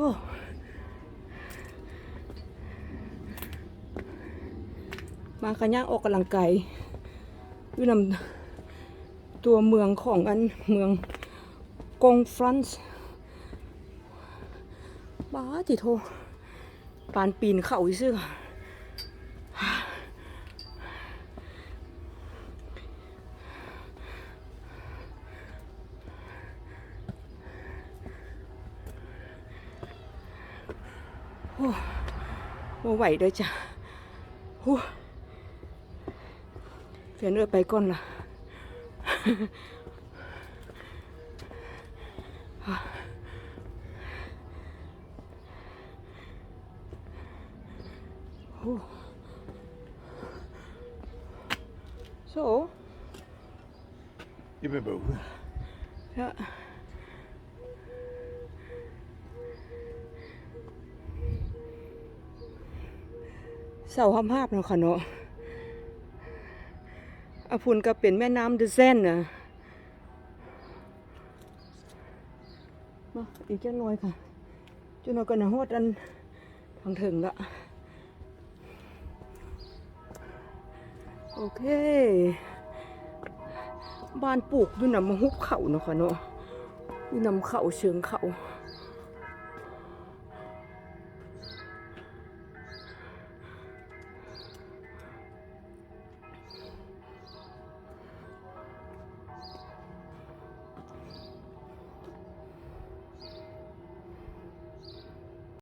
อ้มาขย่างออกกำลังกายอยู่นำตัวเมืองของอันเมืองกงฟรานซ์บ้าจิโทปานปีนเข่าอีซื่อ บ่ไหวเด้อจ้ะโอ้เฟียนเอ้ยไปก่อนล่ะ Så. Jeg vil våge. Ja. เสาห้ามภาพเนาะค่ะเนาะอาพุนก็เป็นแม่น้ำเดอะเซนนะมาอีกจังหน่อยค่ะจังหน่อยก็นะฮอดอันทางถึงละโอเค บ้านปลูกอยู่นำมหุบเขาเนาะค่ะเนาะอยู่นำเขาเชิงเขา